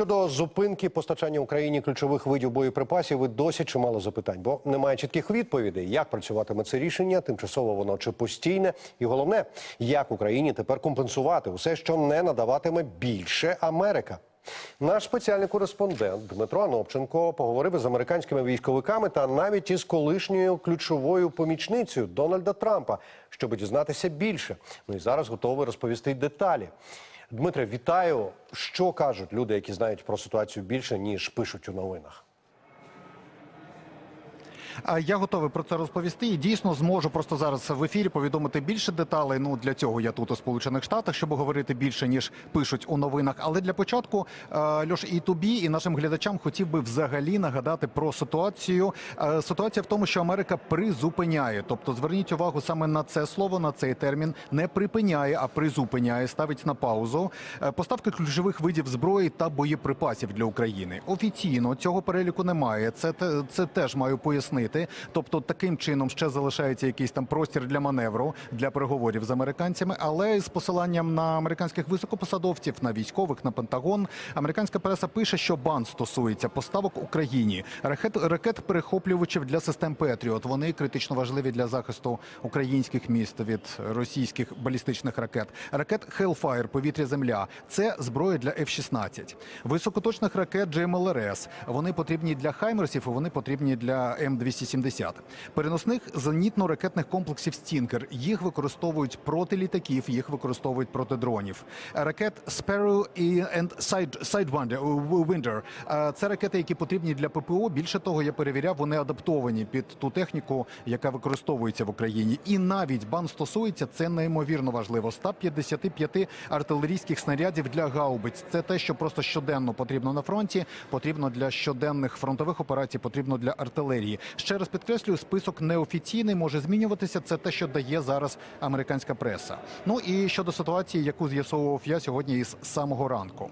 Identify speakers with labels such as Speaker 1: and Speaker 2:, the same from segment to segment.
Speaker 1: щодо зупинки постачання Україні ключових видів боєприпасів, ви досі чимало запитань, бо немає чітких відповідей, як працюватиме це рішення, тимчасово воно чи постійне, і головне, як Україні тепер компенсувати усе, що не надаватиме більше Америка. Наш спеціальний кореспондент Дмитро Анопченко поговорив із американськими військовиками та навіть із колишньою ключовою помічницею Дональда Трампа, щоб дізнатися більше. Ну і зараз готовий розповісти деталі. Дмитре, вітаю. Що кажуть люди, які знають про ситуацію більше, ніж пишуть у новинах?
Speaker 2: Я готовий про це розповісти і дійсно зможу просто зараз в ефірі повідомити більше деталей. Ну для цього я тут у Сполучених Штатах, щоб говорити більше ніж пишуть у новинах. Але для початку е, Льош і тобі, і нашим глядачам хотів би взагалі нагадати про ситуацію. Е, Ситуація в тому, що Америка призупиняє. Тобто, зверніть увагу саме на це слово, на цей термін не припиняє, а призупиняє, ставить на паузу е, поставки ключових видів зброї та боєприпасів для України. Офіційно цього переліку немає. Це це теж маю пояснити. Тобто, таким чином ще залишається якийсь там простір для маневру для переговорів з американцями, але з посиланням на американських високопосадовців, на військових, на Пентагон, американська преса пише, що бан стосується поставок Україні ракет ракет перехоплювачів для систем Петріот. Вони критично важливі для захисту українських міст від російських балістичних ракет. Ракет Hellfire, повітря земля. Це зброя для F-16. Високоточних ракет GMLRS. Вони потрібні для Хаймерсів, вони потрібні для М270. Переносних зенітно-ракетних комплексів Стінкер. Їх використовують проти літаків, їх використовують проти дронів. Ракет Sparrow і Sidewinder, Е, Це ракети, які потрібні для ППО. Більше того, я перевіряв, вони адаптовані під ту техніку, яка використовується в Україні. І навіть бан стосується це неймовірно важливо. 155 артилерійських снарядів для гаубиць. Це те, що просто щоденно потрібно на фронті, потрібно для щоденних фронтових операцій, потрібно для артилерії. Ще раз підкреслюю, список неофіційний може змінюватися. Це те, що дає зараз американська преса. Ну і щодо ситуації, яку з'ясовував я сьогодні із самого ранку.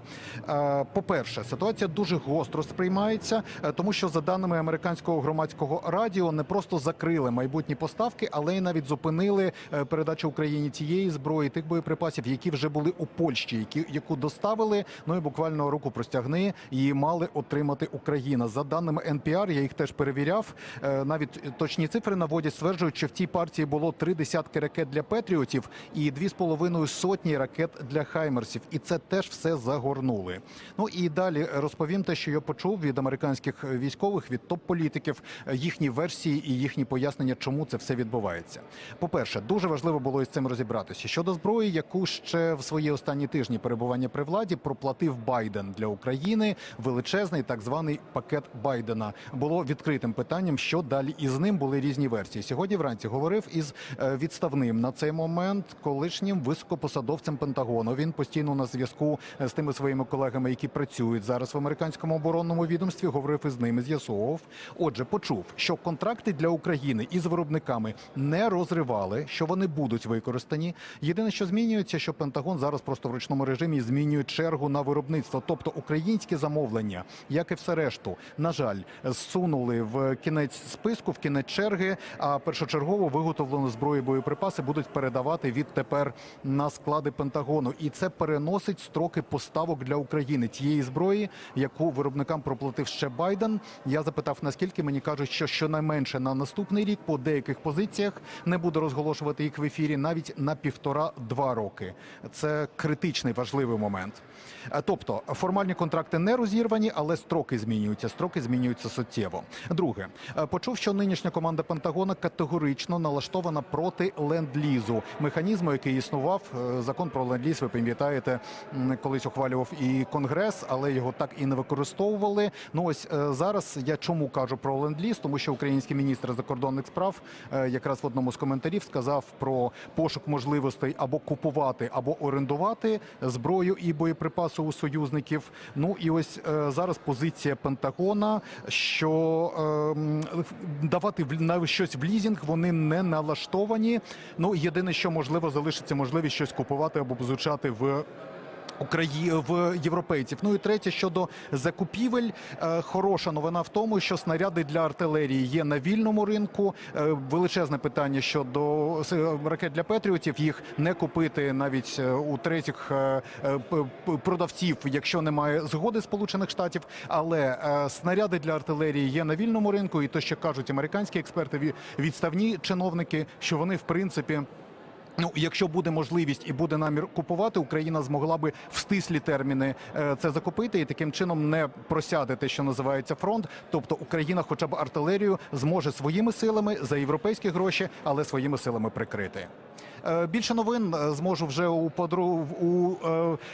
Speaker 2: Е, По-перше, ситуація дуже гостро сприймається, е, тому що за даними американського громадського радіо, не просто закрили майбутні поставки, але й навіть зупинили е, передачу Україні тієї зброї, тих боєприпасів, які вже були у Польщі, які яку доставили. Ну і буквально руку простягни її мали отримати Україна. За даними NPR, я їх теж перевіряв. Е, Навіть точні цифри наводять, стверджують, що в тій партії було три десятки ракет для Петріотів і дві з половиною сотні ракет для Хаймерсів. І це теж все загорнули. Ну і далі розповім те, що я почув від американських військових, від топ-політиків, їхні версії і їхні пояснення, чому це все відбувається. По-перше, дуже важливо було із цим розібратися щодо зброї, яку ще в свої останні тижні перебування при владі проплатив Байден для України. Величезний так званий пакет Байдена було відкритим питанням, що далі із ним були різні версії. Сьогодні вранці говорив із е, відставним на цей момент колишнім високопосадовцем Пентагону. Він постійно на зв'язку з тими своїми колегами, які працюють зараз в американському оборонному відомстві. Говорив із ними, з'ясовував. Отже, почув, що контракти для України із виробниками не розривали, що вони будуть використані. Єдине, що змінюється, що Пентагон зараз просто в ручному режимі змінює чергу на виробництво, тобто українські замовлення, як і все решту, на жаль, зсунули в кінець списку, в кінець черги. А першочергово виготовлену зброю і боєприпаси будуть передавати відтепер на склади Пентагону, і це переносить строки поставок для України тієї зброї, яку виробникам проплатив ще Байден. Я запитав, наскільки мені кажуть, що щонайменше на наступний рік по деяких позиціях не буду розголошувати їх в ефірі навіть на півтора-два роки. Це критичний важливий момент. Е, Тобто формальні контракти не розірвані, але строки змінюються. Строки змінюються суттєво. Друге, е, почув, що нинішня команда Пентагона категорично налаштована проти ленд-лізу, механізму, який існував. е, Закон про ленд-ліз, ви пам'ятаєте, колись ухвалював і конгрес, але його так і не використовували. Ну ось е, зараз я чому кажу про ленд-ліз, тому що український міністр закордонних справ е, якраз в одному з коментарів сказав про пошук можливостей або купувати, або орендувати зброю і боєприпаси у союзників. Ну і ось зараз позиція Пентагона, що ем, давати на щось в лізінг вони не налаштовані. Ну єдине, що можливо залишиться можливість щось купувати або позичати в Украї... в європейців. Ну і третє щодо закупівель. Е, Хороша новина в тому, що снаряди для артилерії є на вільному ринку. Е, Величезне питання щодо с- ракет для Петріотів. Їх не купити навіть е, у третіх е, е, продавців, якщо немає згоди Сполучених Штатів. Але е, снаряди для артилерії є на вільному ринку, і то, що кажуть американські експерти, ві- відставні чиновники, що вони в принципі. Ну, якщо буде можливість і буде намір купувати, Україна змогла би в стислі терміни е, це закупити і таким чином не просяде те, що називається фронт. Тобто Україна, хоча б артилерію, зможе своїми силами за європейські гроші, але своїми силами прикрити. Е, Більше новин е, зможу вже у подру у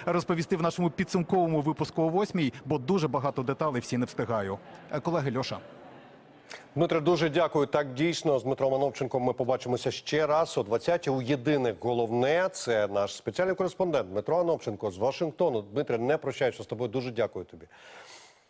Speaker 2: розповісти в нашому підсумковому випуску о восьмій, бо дуже багато деталей всі не встигаю. Колеги Льоша.
Speaker 1: Дмитре, дуже дякую. Так дійсно з Дмитром Мановченком ми побачимося ще раз о 20-ті. У єдине головне це наш спеціальний кореспондент Дмитро Ановченко з Вашингтону. Дмитре, не прощаюся з тобою. Дуже дякую тобі.